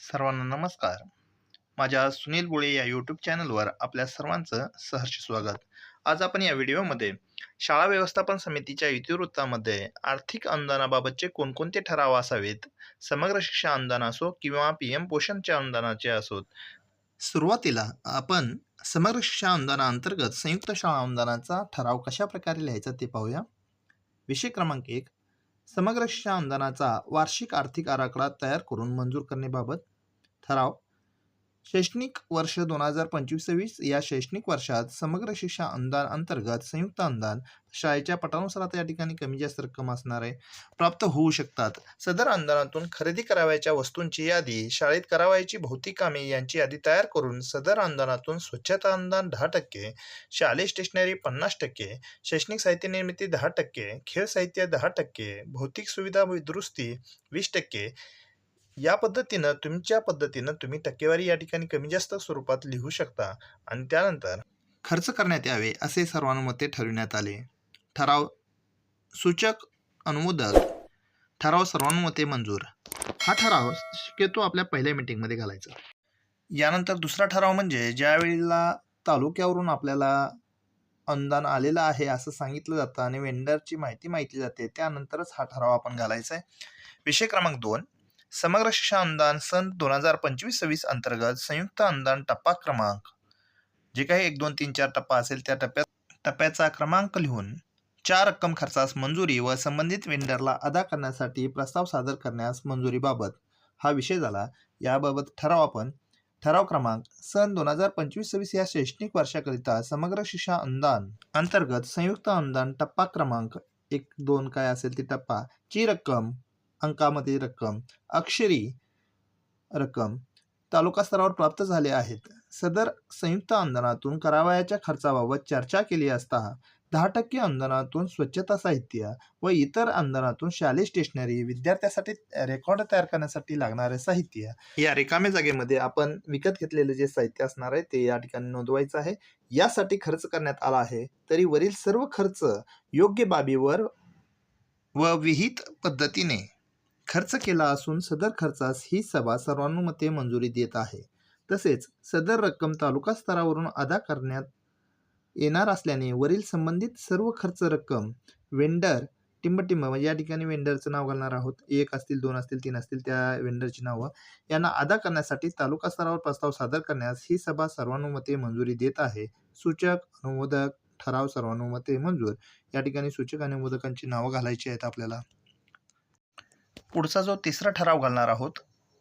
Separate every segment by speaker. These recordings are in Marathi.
Speaker 1: सर्वांना नमस्कार. माझ्या सुनील बोळे या यूट्यूब चॅनलवर आपल्या सर्वांचं सहर्ष स्वागत. आज आपण या व्हिडिओमध्ये शाळा व्यवस्थापन समितीच्या इतिवृत्तामध्ये आर्थिक अनुदानाबाबतचे कोणकोणते ठराव असावेत समग्र शिक्षा अनुदान असो किंवा पी एम पोषणच्या अनुदानाचे असोत सुरुवातीला आपण समग्र शिक्षा अनुदानाअंतर्गत संयुक्त शाळा अनुदानाचा ठराव कशा प्रकारे लिहायचा ते पाहूया. विषय क्रमांक एक समग्र शिक्षा अनुदानाचा वार्षिक आर्थिक आराखडा तयार करून मंजूर करण्याबाबत ठराव शैक्षणिक वर्ष दोन हजार पंचवीस सव्वीस या शैक्षणिक वर्षात समग्र शिक्षा अनुदान अंतर्गत संयुक्त अनुदान शाळेच्या पटानुसार आता या ठिकाणी कमी जास्त रक्कम असणार आहे. प्राप्त होऊ शकतात. सदर अनुदानातून खरेदी करावयाच्या वस्तूंची यादी शाळेत करावयाची भौतिक कामे यांची यादी तयार करून सदर अनुदानातून स्वच्छता अनुदान दहा टक्के शालेय स्टेशनरी पन्नास टक्के शैक्षणिक साहित्य निर्मिती दहा टक्के खेळ साहित्य दहा टक्के भौतिक सुविधा दुरुस्ती वीस टक्के या पद्धतीनं तुमच्या पद्धतीनं तुम्ही टक्केवारी या ठिकाणी कमी जास्त स्वरूपात लिहू शकता आणि त्यानंतर खर्च करण्यात यावे असे सर्वानुमते ठरविण्यात आले. ठराव सूचक अनुमोदक ठराव सर्वानुमते मंजूर. हा ठराव शक्यतो आपल्या पहिल्या मीटिंगमध्ये घालायचा. यानंतर दुसरा ठराव म्हणजे ज्यावेळेला तालुक्यावरून आपल्याला अनुदान आलेलं आहे असं सांगितलं जातं आणि वेंडरची माहिती माहिती जाते त्यानंतरच हा ठराव आपण घालायचा आहे. विषय क्रमांक दोन. समग्र शिक्षा अनुदान सन दोन हजार पंचवीस सव्वीस अंतर्गत संयुक्त अनुदान टप्पा क्रमांक. जे काही एक दोन तीन चार टप्पा असेल त्या टप्प्यात टप्प्याचा क्रमांक लिहून चार रक्कम खर्चास मंजुरी व संबंधित वेंडरला अदा करण्यासाठी प्रस्ताव सादर करण्यास मंजुरीबाबत हा विषय झाला. याबाबत ठराव आपण ठराव क्रमांक सन दोन हजार पंचवीस सव्वीस या शैक्षणिक वर्षाकरिता समग्र शिक्षा अनुदान अंतर्गत संयुक्त अनुदान टप्पा क्रमांक एक दोन काय असेल ती टप्पा ची रक्कम अंकामध्ये रक्कम अक्षरी रक्कम तालुका स्तरावर प्राप्त झाले आहेत. सदर संयुक्त अनुदानातून करावयाच्या खर्चाबाबत चर्चा केली असता दहा टक्के अनुदानातून स्वच्छता साहित्य व इतर अनुदानातून शालेय स्टेशनरी विद्यार्थ्यासाठी रेकॉर्ड तयार करण्यासाठी लागणारे साहित्य या रिकाम्या जागेमध्ये आपण विकत घेतलेले जे साहित्य असणार आहे ते या ठिकाणी नोंदवायचं आहे. यासाठी खर्च करण्यात आला आहे. तरी वरील सर्व खर्च योग्य बाबीवर व विहित पद्धतीने खर्च केला असून सदर खर्चास ही सभा सर्वानुमते मंजुरी देत आहे. तसेच सदर रक्कम तालुका स्तरावरून अदा करण्यात येणार असल्याने वरील संबंधित सर्व खर्च रक्कम वेंडर टिंबटिंब म्हणजे या ठिकाणी वेंडरचं नाव घालणार आहोत. एक असतील दोन असतील तीन असतील त्या वेंडरची नावं. यांना अदा करण्यासाठी तालुका स्तरावर प्रस्ताव सादर करण्यास ही सभा सर्वानुमते मंजुरी देत आहे. सूचक अनुमोदक ठराव सर्वानुमते मंजूर. या ठिकाणी सूचक अनुमोदकांची नावं घालायची आहेत आपल्याला. पुढचा जो तिसरा ठराव घालणार आहोत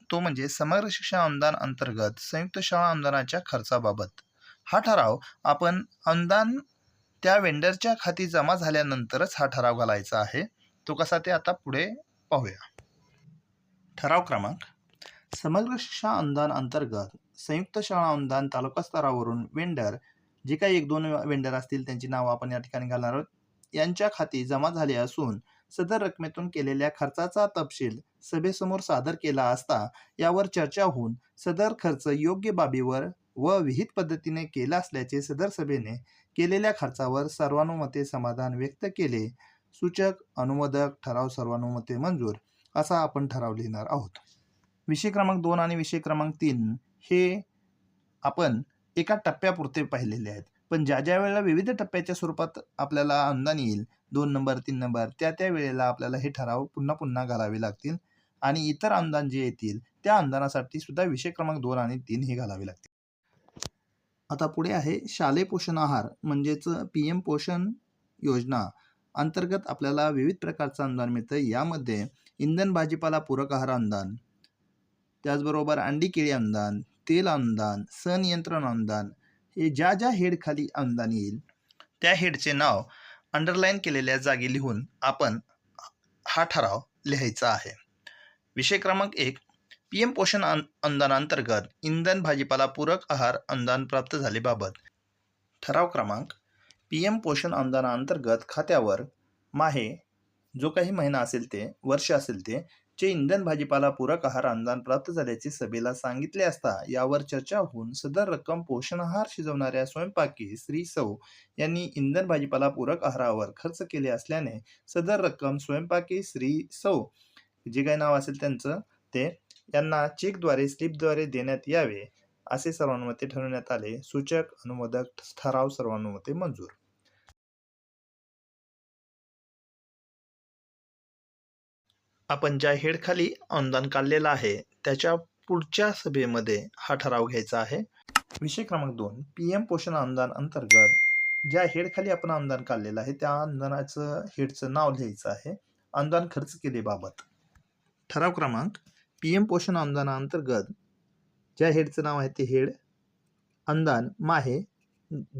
Speaker 1: तो म्हणजे समग्र शिक्षण अनुदान अंतर्गत संयुक्त शाळा अनुदानाच्या खर्चाबाबत. हा ठराव आपण अनुदान त्या वेंडरच्या खाती जमा झाल्यानंतरच हा ठराव घालायचा आहे. तो कसा ते आता पुढे पाहूया. ठराव क्रमांक. समग्र शिक्षा अनुदान अंतर्गत संयुक्त शाळा अनुदान तालुका स्तरावरून वेंडर जे काही एक दोन वेंडर असतील त्यांची नावं आपण या ठिकाणी घालणार आहोत यांच्या खाती जमा झाले असून सदर रकमेतून केलेल्या खर्चाचा तपशील सभेसमोर सादर केला असता यावर चर्चा होऊन सदर खर्च योग्य बाबीवर व विहित पद्धतीने केला असल्याचे सदर सभेने केलेल्या खर्चावर सर्वानुमते समाधान व्यक्त केले. सूचक अनुमोदक ठराव सर्वानुमते मंजूर असा आपण ठराव लिहिणार आहोत. विषय क्रमांक दोन आणि विषय क्रमांक तीन हे आपण एका टप्प्यापुरते पाहिलेले आहेत. पण ज्या ज्या वेळेला विविध टप्प्याच्या स्वरूपात आपल्याला अनुदान येईल दोन नंबर तीन नंबर त्या त्या वेळेला आपल्याला हे ठराव पुन्हा पुन्हा घालावे लागतील. आणि इतर अनुदान जे येतील त्या अनुदानासाठी सुद्धा विषय क्रमांक दोन आणि तीन हे घालावे लागतील. आता पुढे आहे शालेय पोषण आहार म्हणजेच पी एम पोषण योजना. अंतर्गत आपल्याला विविध प्रकारचं अनुदान मिळतं यामध्ये इंधन भाजीपाला पूरक आहार अनुदान त्याचबरोबर अंडी केळी अनुदान तेल अनुदान सनियंत्रण अनुदान हे ज्या ज्या हेडखाली अनुदान येईल त्या हेडचे नाव अंडरलाईन केलेल्या जागी लिहून आपण हा ठराव लिहायचा आहे. विषय क्रमांक एक पी एम पोषण अन अनुदानांतर्गत इंधन भाजीपाला पूरक आहार अनुदान प्राप्त झालेबाबत ठराव क्रमांक पी एम पोषण अनुदानांतर्गत खात्यावर माहे जो काही महिना असेल ते वर्ष असेल ते चे इंधन भाजीपाला पूरक आहार अनुदान प्राप्त झाल्याचे सभेला सांगितले असता यावर चर्चा होऊन सदर रक्कम पोषण आहार शिजवणाऱ्या स्वयंपाकी श्री सौ यांनी इंधन भाजीपाला पूरक आहारावर खर्च केले असल्याने सदर रक्कम स्वयंपाकी श्री सौ जे काही नाव असेल त्यांचं ते यांना चेकद्वारे स्लिपद्वारे देण्यात यावे असे सर्वानुमते ठरवण्यात आले. सूचक अनुमोदक ठराव सर्वानुमते मंजूर आपण ज्या हेडखाली अनुदान काढलेलं आहे त्याच्या पुढच्या सभेमध्ये हा ठराव घ्यायचा आहे. विषय क्रमांक दोन पी एम पोषण अनुदान अंतर्गत ज्या हेडखाली आपण अनुदान काढलेलं आहे त्या अनुदानाचं हेडचं नाव लिहायचं आहे अनुदान खर्च केलेबाबत. ठराव क्रमांक पी एम पोषण अनुदानाअंतर्गत ज्या हेडचं नाव आहे ते हेड अनुदान माहे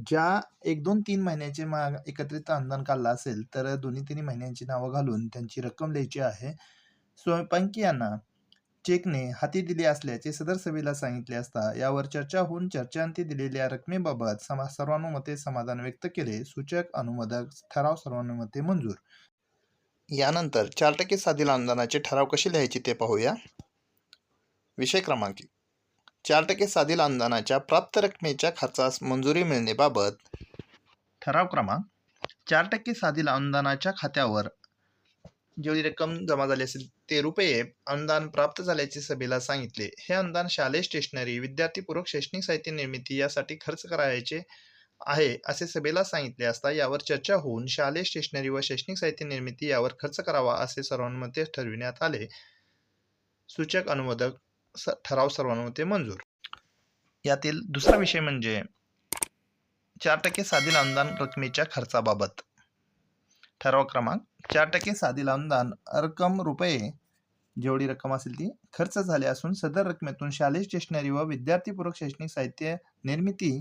Speaker 1: ज्या एक दोन तीन महिन्याचे मा एकत्रित अनुदान काढलं असेल तर दोन्ही तिन्ही महिन्यांची नावं घालून त्यांची रक्कम लिहायची आहे. स्वयंपाकी यांना चेकने हाती दिले असल्याचे सदर सभेला सांगितले असता यावर चर्चा होऊन चर्चांती दिलेल्या रकमेबाबत समा सर्वानुमते समाधान व्यक्त केले. सूचक अनुमोदक ठराव सर्वानुमते मंजूर. यानंतर चार टक्के साधील अनुदानाचे ठराव कसे लिहायचे ते पाहूया. विषय क्रमांक चार टक्के साधील अनुदानाच्या प्राप्त रकमेच्या खर्चास मंजुरी मिळण्याबाबत ठराव क्रमांक चार टक्के साधील अनुदानाच्या खात्यावर जेवढी रक्कम जमा झाली असेल ते रुपये अनुदान प्राप्त झाल्याचे सभेला सांगितले. हे अनुदान शालेय स्टेशनरी विद्यार्थीपूर्वक शैक्षणिक साहित्य निर्मिती यासाठी खर्च करायचे आहे असे सभेला सांगितले असता यावर चर्चा होऊन शालेय स्टेशनरी व शैक्षणिक साहित्य निर्मिती यावर खर्च करावा असे सर्वानुमते ठरविण्यात आले. सूचक अनुमोदक स ठराव सर्वानुमते मंजूर. यातील दुसरा विषय म्हणजे चार टक्के साधील अनुदान रकमेच्या खर्चाबाबत. ठराव क्रमांक. चार टक्के साधील अनुदान रक्कम रुपये जेवढी रक्कम असेल ती खर्च झाले असून सदर रकमेतून शालेय स्टेशनरी व विद्यार्थीपूर्वक शैक्षणिक साहित्य निर्मिती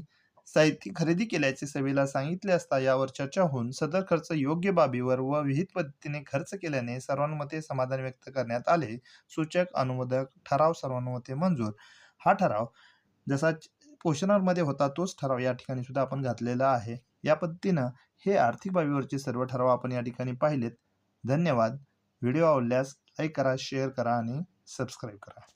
Speaker 1: साहित्य खरेदी केल्याचे सभेला सांगितले असता यावर चर्चा होऊन सदर खर्च योग्य बाबीवर व विहित पद्धतीने खर्च केल्याने सर्वांमध्ये समाधान व्यक्त करण्यात आले. सूचक अनुमोदक ठराव सर्वानुमते मंजूर. हा ठराव जसा पोषणामध्ये होता तोच ठराव या ठिकाणी सुद्धा आपण घातलेला आहे. या पद्धतीनं हे आर्थिक बाबीवरचे सर्व ठराव आपण या ठिकाणी पाहिलेत. धन्यवाद. व्हिडिओ आवडल्यास लाईक करा शेअर करा आणि सबस्क्राईब करा.